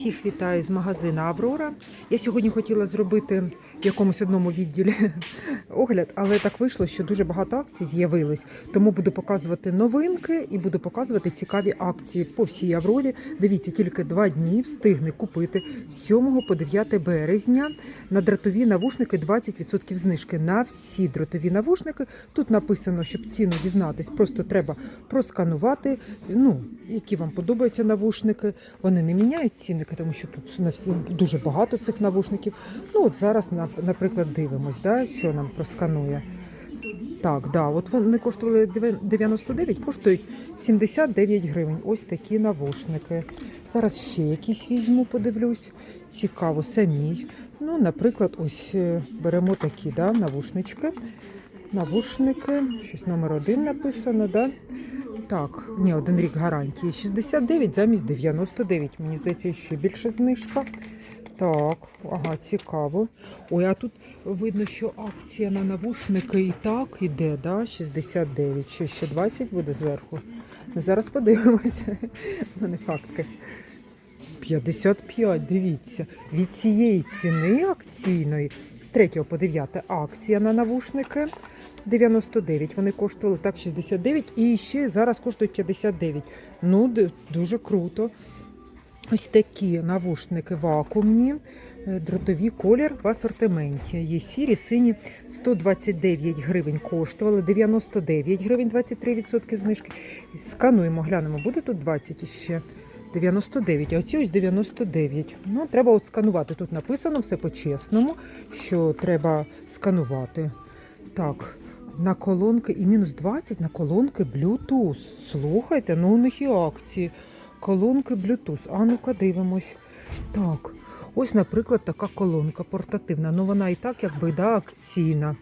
Всіх вітаю з магазину Аврора. Я сьогодні хотіла зробити в якомусь одному відділі огляд, але так вийшло, що дуже багато акцій з'явилось. Тому буду показувати новинки і буду показувати цікаві акції по всій Аврорі. Дивіться, тільки два дні встигне купити з 7 по 9 березня на дротові навушники 20% знижки на всі дротові навушники. Тут написано, щоб ціну дізнатись, просто треба просканувати. Ну, які вам подобаються навушники. Вони не міняють цінники, тому що тут на всі дуже багато цих навушників. Ну от зараз, наприклад, дивимось, да, що нам просканує. Так, да, от вони коштували 99, коштують 79 гривень. Ось такі навушники. Зараз ще якісь візьму, подивлюсь. Цікаво, самі. Ну, наприклад, ось е, беремо такі да, навушнички. Навушники, щось номер один написано, да? Так, ні, один рік гарантії. 69 замість 99. Мені здається, ще більше знижка. Так, ага, цікаво. Ой, а тут видно, що акція на навушники і так іде, да? 69. Що ще 20 буде зверху? Ну, зараз подивимося. Ну, не фактки. 55, дивіться. Від цієї ціни акційної з 3 по 9 акція на навушники 99. Вони коштували так 69 і ще зараз коштують 59. Ну, дуже круто. Ось такі навушники вакуумні, е, дротові колір в асортименті. Є сірі, сині 129 гривень коштували, 99 гривень, 23% знижки. Скануємо, глянемо, буде тут 20 іще. 99, а оці ось 99. Ну, треба от сканувати. Тут написано все по-чесному, що треба сканувати. Так, на колонки і мінус 20 на колонки Bluetooth. Слухайте, ну у них і акції. Колонки Bluetooth. А ну-ка дивимось. Так, ось, наприклад, така колонка портативна. Ну вона і так, якби да, акційна.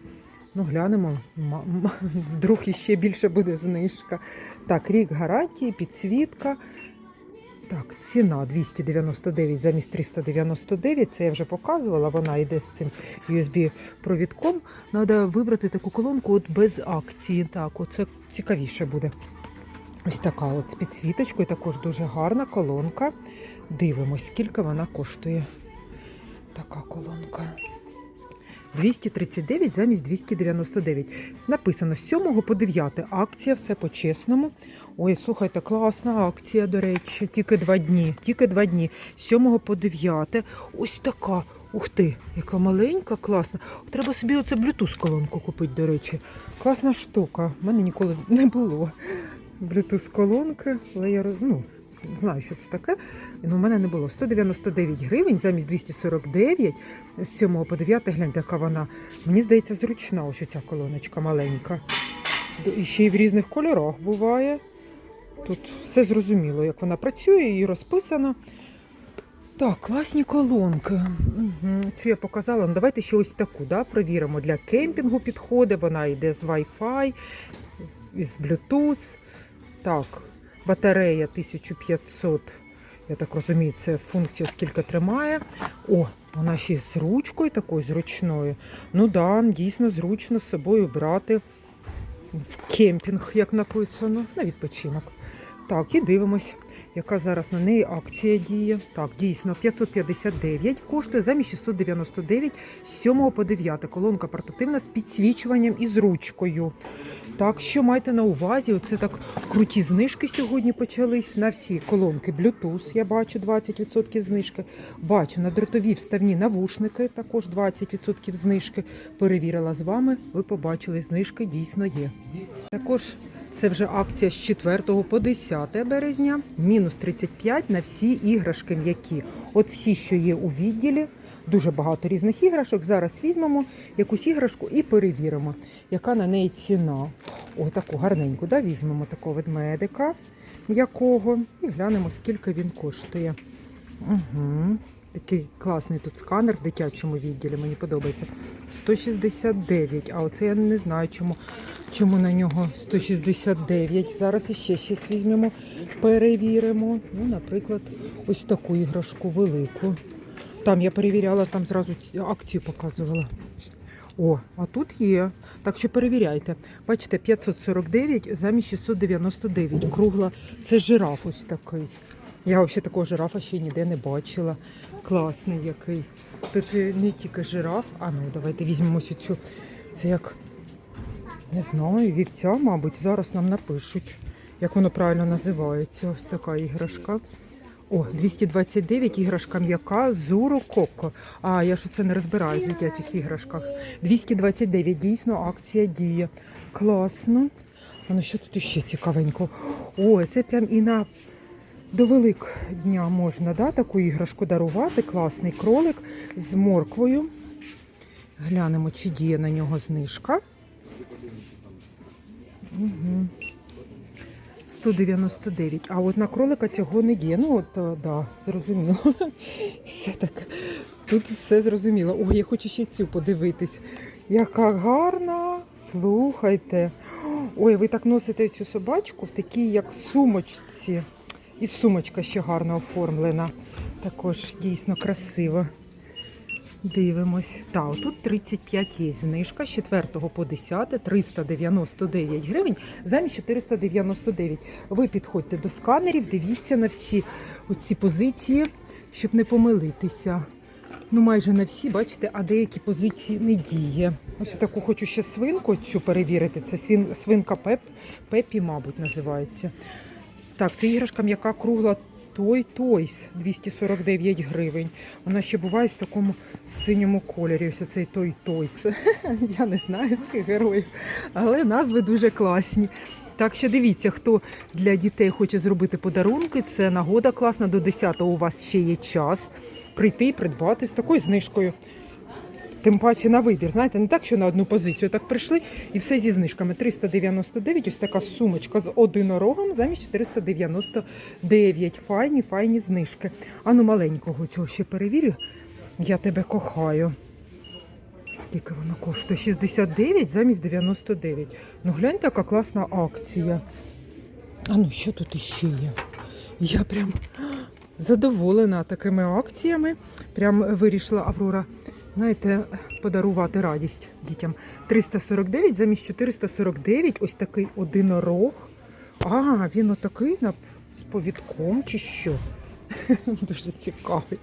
Ну, глянемо, вдруг іще більше буде знижка. Так, рік гарантії, підсвітка. Так, ціна 299 замість 399. Це я вже показувала. Вона йде з цим USB-провідком. Треба вибрати таку колонку от без акції. Так, оце цікавіше буде. Ось така от з підсвіточкою, також дуже гарна колонка. Дивимось, скільки вона коштує. Така колонка. 239 замість 299. Написано з 7 по 9 акція, все по-чесному. Ой, слухайте, класна акція, до речі, тільки два дні. Тільки два дні. З 7 по 9. Ось така. Ух ти, яка маленька, класна. Треба собі оце Bluetooth колонку купити, до речі. Класна штука. У мене ніколи не було. Bluetooth колонки, але я ну, знаю, що це таке. Ну, у мене не було 199 гривень замість 249 з 7 по 9. Гляньте, яка вона. Мені здається, зручна ось ця колоночка маленька. І ще й в різних кольорах буває. Тут все зрозуміло, як вона працює і розписано. Так, класні колонки. Угу. Цю я показала. Ну, давайте ще ось таку да, провіримо. Для кемпінгу підходить. Вона йде з Wi-Fi, із Bluetooth. Так, батарея 1500. Я так розумію, це функція скільки тримає. О, вона ще з ручкою такою зручною. Ну да, дійсно зручно з собою брати в кемпінг, як написано, на відпочинок. Так, і дивимось, яка зараз на неї акція діє. Так, дійсно, 559 коштує замість 699 з 7 по 9. Колонка портативна з підсвічуванням і з ручкою. Так, що майте на увазі, оце так круті знижки сьогодні почались на всі колонки Bluetooth, я бачу 20% знижки. Бачу на дротові вставні навушники, також 20% знижки. Перевірила з вами, ви побачили, знижки дійсно є. Також це вже акція з 4 по 10 березня, мінус 35 на всі іграшки м'які. От всі, що є у відділі, дуже багато різних іграшок. Зараз візьмемо якусь іграшку і перевіримо, яка на неї ціна. О, таку гарненьку, да? візьмемо такого ведмедика якого і глянемо, скільки він коштує. Угу. Такий класний тут сканер в дитячому відділі, мені подобається. 169, а оце я не знаю, чому, чому на нього 169. Зараз іще щось візьмемо, перевіримо. Ну, наприклад, ось таку іграшку велику. Там я перевіряла, там зразу акцію показувала. О, а тут є. Так що перевіряйте. Бачите, 549 замість 699. Кругла. Це жираф ось такий. Я взагалі такого жирафа ще ніде не бачила. Класний який. Тут е, не тільки жираф, а ну давайте візьмемо цю. Це як, не знаю, вівця, мабуть, зараз нам напишуть, як воно правильно називається. Ось така іграшка. О, 229 іграшка м'яка Зуру Коко. А я ж це не розбираю в дитячих іграшках. 229, дійсно, акція діє. Класно. А ну що тут ще цікавенько? О, це прям і на до Великдня можна да, таку іграшку дарувати. Класний кролик з морквою. Глянемо, чи діє на нього знижка. Угу. 199. А от на кролика цього не діє. Ну, от, е, да, зрозуміло. Все так. Тут все зрозуміло. Ой, я хочу ще цю подивитись. Яка гарна. Слухайте. Ой, ви так носите цю собачку в такій, як сумочці. І сумочка ще гарно оформлена. Також дійсно красиво. Дивимось. Так, тут 35 є знижка з 4 по 10, 399 гривень замість 499. Ви підходьте до сканерів, дивіться на всі оці позиції, щоб не помилитися. Ну, майже на всі, бачите, а деякі позиції не діє. Ось таку хочу ще свинку цю перевірити. Це свин, свинка Пеп, Пепі, мабуть, називається. Так, це іграшка м'яка кругла той Тойс 249 гривень. Вона ще буває в такому синьому кольорі. Ось цей той Тойс. Я не знаю цих героїв, але назви дуже класні. Так що дивіться, хто для дітей хоче зробити подарунки, це нагода класна. До 10-го у вас ще є час прийти і придбати з такою знижкою. Тим паче на вибір, знаєте, не так, що на одну позицію так прийшли і все зі знижками. 399, ось така сумочка з одинорогом замість 499. Файні, файні знижки. А ну маленького цього ще перевірю. Я тебе кохаю. Скільки воно коштує? 69 замість 99. Ну гляньте, яка класна акція. А ну що тут іще є? Я прям задоволена такими акціями. Прям вирішила Аврора знаєте, подарувати радість дітям. 349 замість 449, ось такий одинорог. А, він отакий з повідком чи що? Дуже цікавий.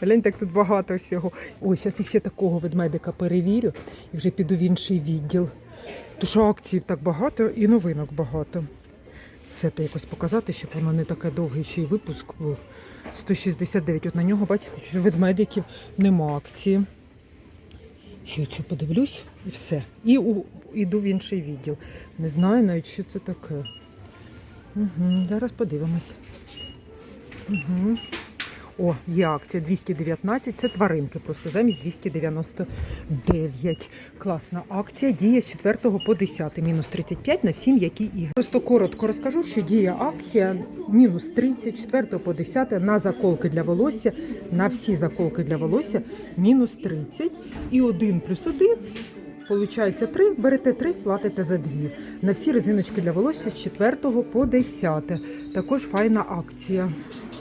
Глянь, так тут багато всього. Ой, зараз ще такого ведмедика перевірю і вже піду в інший відділ. Що акцій так багато і новинок багато. Все це якось показати, щоб воно не таке довгий ще й випуск був. 169. От на нього, бачите, що ведмедиків нема акції. Ще цю подивлюсь і все. І у, йду в інший відділ. Не знаю навіть, що це таке. Угу, зараз подивимось. Угу. О, є акція 219, це тваринки, просто замість 299. Класна акція, діє з 4 по 10, мінус 35 на всі м'які ігри. Просто коротко розкажу, що діє акція мінус 30, 4 по 10 на заколки для волосся, на всі заколки для волосся мінус 30 і 1 плюс 1 Получається 3, берете 3, платите за 2. На всі резиночки для волосся з 4 по 10. Також файна акція.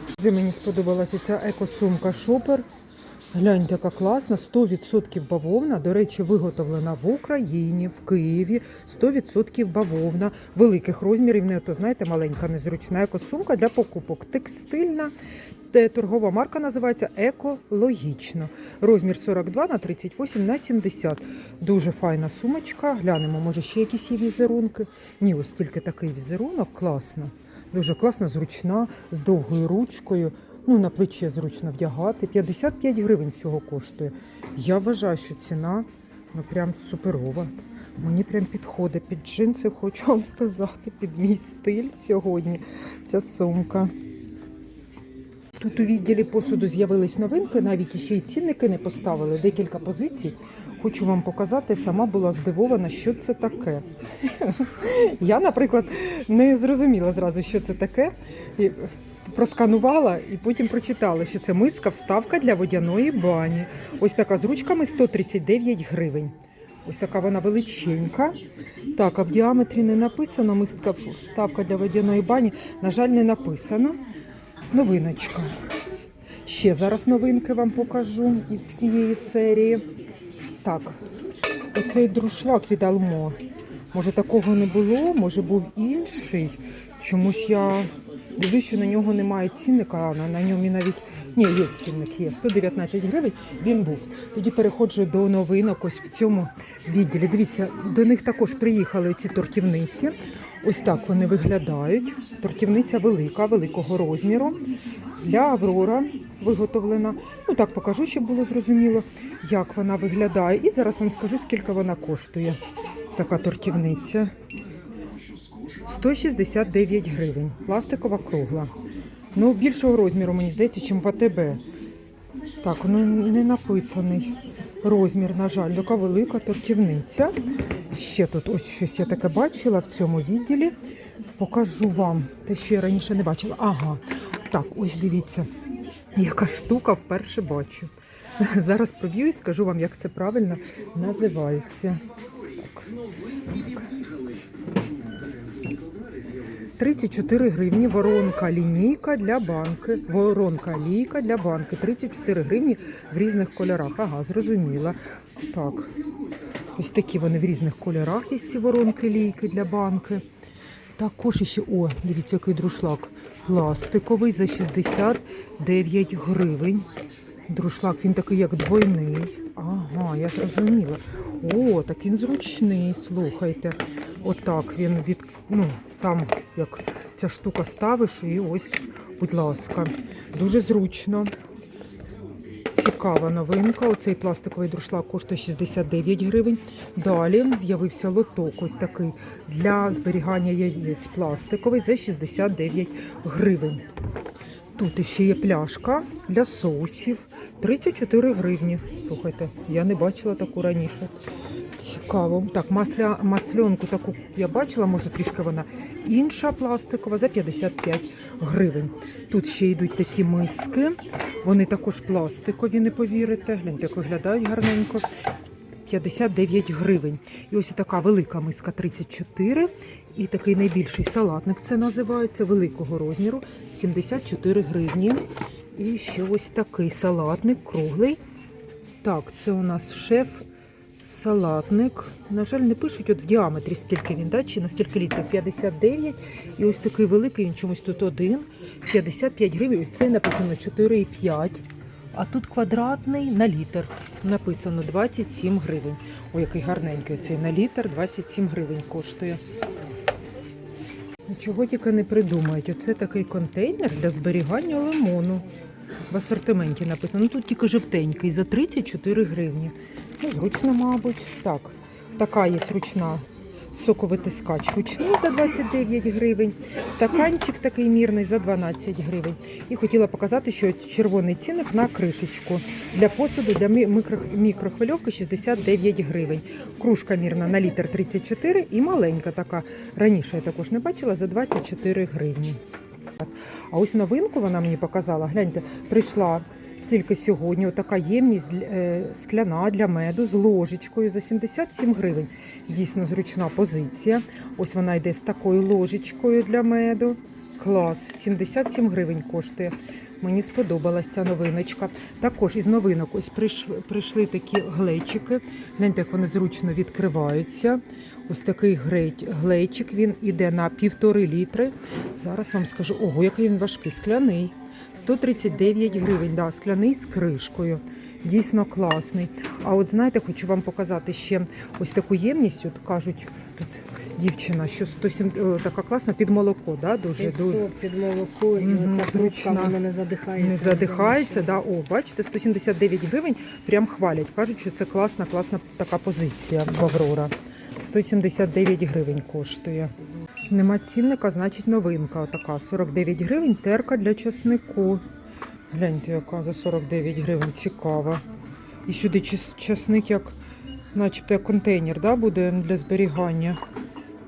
Дуже мені сподобалася ця екосумка Шопер. Гляньте, яка класна, 100% бавовна. До речі, виготовлена в Україні, в Києві. 100% бавовна, великих розмірів. Не то знаєте, маленька незручна екосумка для покупок. Текстильна. Торгова марка називається Екологічно. Розмір 42 на 38 на 70. Дуже файна сумочка. Глянемо, може ще якісь є візерунки. Ні, ось тільки такий візерунок. Класно. Дуже класна, зручна, з довгою ручкою. Ну, на плече зручно вдягати. 55 гривень всього коштує. Я вважаю, що ціна ну прям суперова. Мені прям підходить під джинси, хочу вам сказати, під мій стиль сьогодні. Ця сумка. Тут у відділі посуду з'явились новинки, навіть іще й цінники не поставили, декілька позицій. Хочу вам показати, сама була здивована, що це таке. Я, наприклад, не зрозуміла зразу, що це таке. І просканувала і потім прочитала, що це миска вставка для водяної бані. Ось така з ручками 139 гривень. Ось така вона величенька. Так, а в діаметрі не написано. Миска вставка для водяної бані. На жаль, не написано. Новиночка. Ще зараз новинки вам покажу із цієї серії. Так, оцей друшлак від Алмо. Може такого не було, може був інший. Чомусь я Дивлюсь, що на нього немає цінника, на ньому навіть ні, є цінник, є 119 гривень. Він був. Тоді переходжу до новинок ось в цьому відділі. Дивіться, до них також приїхали ці тортівниці. Ось так вони виглядають. Тортівниця велика, великого розміру. Для Аврора виготовлена. Ну так покажу, щоб було зрозуміло, як вона виглядає. І зараз вам скажу, скільки вона коштує. Така тортівниця. 169 гривень. Пластикова кругла. Ну, більшого розміру, мені здається, ніж в АТБ. Так, ну не написаний розмір, на жаль, така велика тортівниця. Ще тут ось щось я таке бачила в цьому відділі. Покажу вам. Те, що я раніше не бачила. Ага, так, ось дивіться, яка штука вперше бачу. Зараз проб'ю і скажу вам, як це правильно називається. 34 гривні воронка лінійка для банки. Воронка лійка для банки. 34 гривні в різних кольорах. Ага, зрозуміла. Так. Ось такі вони в різних кольорах є ці воронки лійки для банки. Також ще, о, дивіться, який друшлак. Пластиковий за 69 гривень. Друшлак, він такий як двойний. Ага, я зрозуміла. О, так він зручний, слухайте. Отак він від. Ну, там як ця штука ставиш, і ось, будь ласка, дуже зручно. Цікава новинка. Оцей пластиковий друшлак коштує 69 гривень. Далі з'явився лоток ось такий для зберігання яєць пластиковий за 69 гривень. Тут ще є пляшка для соусів 34 гривні. Слухайте, я не бачила таку раніше. Цікаво. Так, масля, масленку таку я бачила, може трішки вона інша пластикова за 55 гривень. Тут ще йдуть такі миски. Вони також пластикові, не повірите. Гляньте, як виглядають гарненько. 59 гривень. І ось така велика миска 34. І такий найбільший салатник це називається великого розміру 74 гривні. І ще ось такий салатник круглий. Так, це у нас шеф салатник. На жаль, не пишуть от в діаметрі, скільки він, да? чи на скільки літрів? 59. І ось такий великий, він чомусь тут один. 55 гривень. Це написано 4,5. А тут квадратний на літр. Написано 27 гривень. Ой, який гарненький цей на літр, 27 гривень коштує. Чого тільки не придумають. Оце такий контейнер для зберігання лимону. В асортименті написано. Ну тут тільки жовтенький за 34 гривні. Ну, зручно, мабуть. Так, така є ручна соковитискач ручний за 29 гривень. Стаканчик такий мірний за 12 гривень. І хотіла показати, що червоний цінник на кришечку. Для посуду для мі- мікро, мікрохвильовки 69 гривень. Кружка мірна на літр 34 і маленька така. Раніше я також не бачила за 24 гривні. А ось новинку вона мені показала. Гляньте, прийшла тільки сьогодні. Отака ємність е, скляна для меду з ложечкою за 77 гривень. Дійсно зручна позиція. Ось вона йде з такою ложечкою для меду. Клас, 77 гривень коштує. Мені сподобалась ця новиночка. Також із новинок ось прийшли, прийшли такі глечики. Гляньте, як вони зручно відкриваються. Ось такий глечик, він іде на півтори літри. Зараз вам скажу, ого, який він важкий, скляний. 139 гривень, да, скляний з кришкою. Дійсно класний. А от знаєте, хочу вам показати ще ось таку ємність. От кажуть, тут дівчина, що 107, о, така класна під молоко, да, дуже, дуже Підсоп під молоко, і Мгм, оця зручна. вона не задихається. не задихається. Да. О, бачите, 179 гривень. Прям хвалять. Кажуть, що це класна, класна така позиція в Аврора. 179 гривень коштує. Нема цінника, значить новинка. Отака 49 гривень. Терка для часнику. Гляньте, яка за 49 гривень цікава. І сюди часник як, начебто, як контейнер, да, буде для зберігання.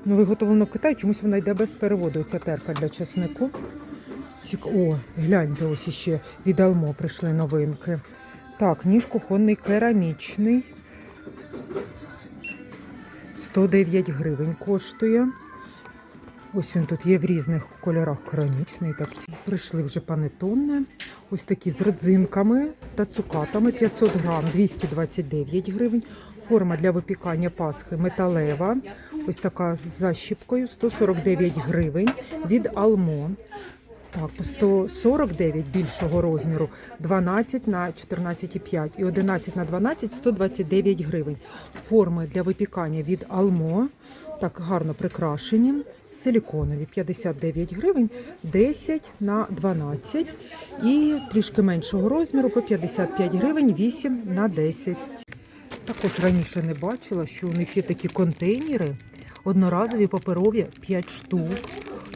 Ну, виготовлено в Китаї, чомусь вона йде без переводу. Ця терка для часнику. Цік... О, гляньте, ось іще від Алмо прийшли новинки. Так, ніж кухонний керамічний. 109 гривень коштує. Ось він тут є в різних кольорах керамічний. Так, прийшли вже панетонне. Ось такі з родзинками та цукатами 500 грам 229 гривень. Форма для випікання пасхи металева. Ось така з защіпкою 149 гривень від Алмо. Так, по 149 більшого розміру, 12 на 14,5 і 11 на 12 129 гривень. Форми для випікання від Алмо, так гарно прикрашені, силіконові 59 гривень, 10 на 12 і трішки меншого розміру по 55 гривень, 8 на 10. Також раніше не бачила, що у них є такі контейнери, одноразові паперові 5 штук.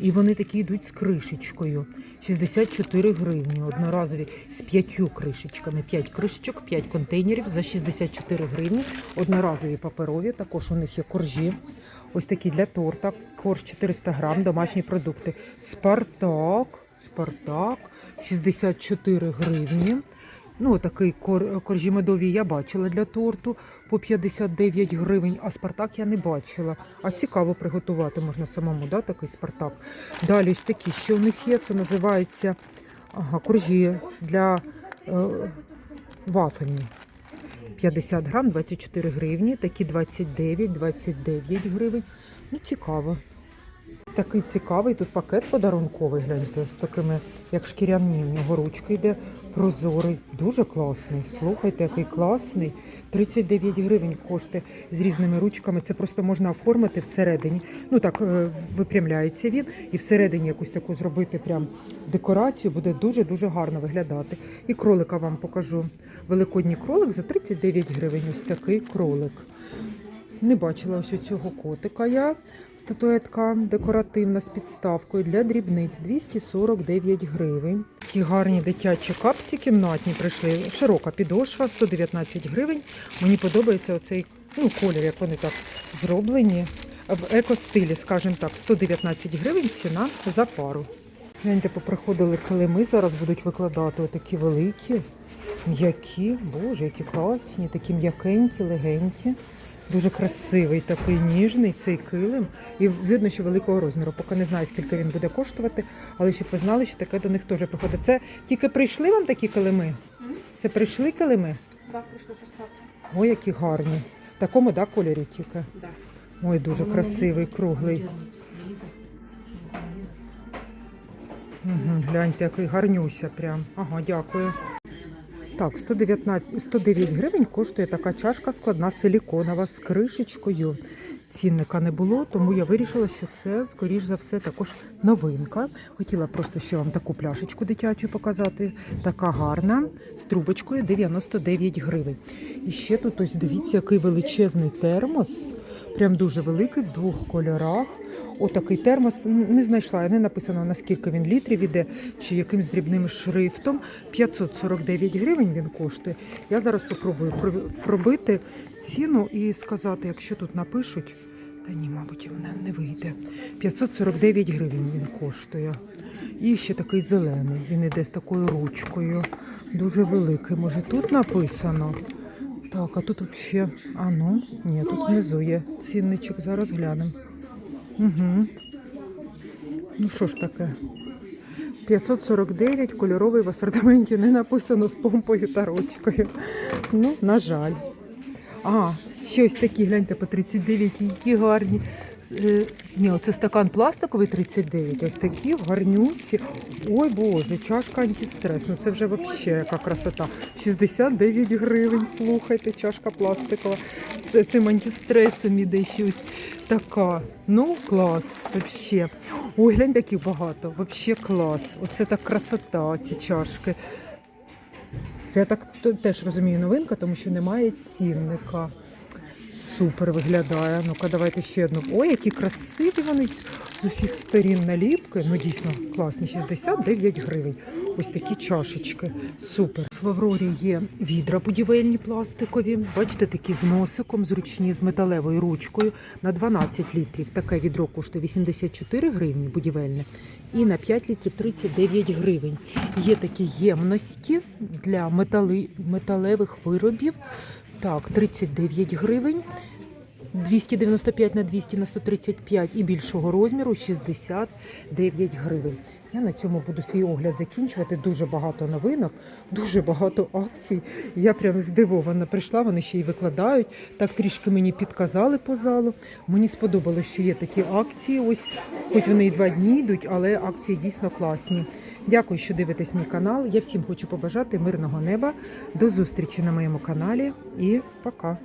І вони такі йдуть з кришечкою. 64 гривні. Одноразові з п'ятью кришечками. 5 кришечок, 5 контейнерів за 64 гривні. Одноразові паперові. Також у них є коржі. Ось такі для торта. Корж 400 грам, домашні продукти. Спартак. Спартак 64 гривні. Ну, такий кор, коржі медові я бачила для торту по 59 гривень, а Спартак я не бачила. А цікаво приготувати можна самому, да, такий Спартак. Далі ось такі, що в них є, це називається ага, коржі для е, вафельні. 50 грам, 24 гривні, такі 29, 29 гривень. Ну, цікаво. Такий цікавий тут пакет подарунковий, гляньте, з такими, як шкіряні. В нього ручка йде прозорий. Дуже класний. Слухайте, який класний. 39 гривень коштує з різними ручками. Це просто можна оформити всередині. Ну так, е, випрямляється він, і всередині якусь таку зробити прям декорацію буде дуже-дуже гарно виглядати. І кролика вам покажу. Великодній кролик за 39 гривень. Ось такий кролик. Не бачила ось цього котика я. Статуетка декоративна з підставкою для дрібниць 249 гривень. Такі гарні дитячі капці кімнатні прийшли. Широка підошва 119 гривень. Мені подобається оцей ну, колір, як вони так зроблені. В екостилі, скажімо так, 119 гривень ціна за пару. Гляньте, поприходили килими, зараз будуть викладати отакі великі, м'які, боже, які класні, такі м'якенькі, легенькі. Дуже красивий, такий ніжний цей килим. І видно, що великого розміру. Поки не знаю, скільки він буде коштувати, але щоб ви знали, що таке до них теж приходить. Це тільки прийшли вам такі килими? Це прийшли килими? Так, прийшли поставки. Ой, які гарні. В такому да, кольорі тільки. Да. Ой, дуже красивий, круглий. Угу, гляньте, який гарнюся прям. Ага, дякую. Так, 119, 109 гривень коштує така чашка складна силіконова з кришечкою. Цінника не було, тому я вирішила, що це, скоріш за все, також новинка. Хотіла просто ще вам таку пляшечку дитячу показати. Така гарна, з трубочкою 99 гривень. І ще тут ось дивіться, який величезний термос. Прям дуже великий в двох кольорах. Отакий термос не знайшла, не написано наскільки він літрів іде, чи якимсь дрібним шрифтом. 549 гривень він коштує. Я зараз спробую пробити ціну і сказати, якщо тут напишуть. Та ні, мабуть, мене не вийде. 549 гривень він коштує. І ще такий зелений. Він іде з такою ручкою. Дуже великий. Може тут написано? Так, а тут взагалі. А ну, ні, тут внизу є цінничок, зараз глянемо. Угу. Ну що ж таке? 549 кольоровий в асортименті не написано з помпою та ручкою. Ну, на жаль. А, ще ось такі, гляньте, по 39, які гарні. Ні, оце стакан пластиковий 39, ось такі гарнюсі. Ой Боже, чашка антистрес. Ну це вже взагалі яка красота. 69 гривень, слухайте, чашка пластикова. З цим антистресом іде щось така. Ну, клас, взагалі. Ой, глянь, таких багато. Взагалі клас. Оце так красота, ці чашки. Це я так теж розумію новинка, тому що немає цінника. Супер виглядає. Ну-ка, давайте ще одну. Ой, які красиві вони з усіх сторін наліпки. Ну, дійсно, класні. 69 гривень. Ось такі чашечки. Супер. В Аврорі є відра будівельні пластикові. Бачите, такі з носиком, зручні, з металевою ручкою на 12 літрів. Таке відро коштує 84 гривні будівельне. І на 5 літрів 39 гривень. Є такі ємності для метали, металевих виробів. Так, 39 гривень. 295 на 200 на 135 і більшого розміру 69 гривень. Я на цьому буду свій огляд закінчувати. Дуже багато новинок, дуже багато акцій. Я прям здивована прийшла, вони ще й викладають. Так трішки мені підказали по залу. Мені сподобалось, що є такі акції. Ось, хоч вони і два дні йдуть, але акції дійсно класні. Дякую, що дивитесь мій канал. Я всім хочу побажати мирного неба. До зустрічі на моєму каналі і пока.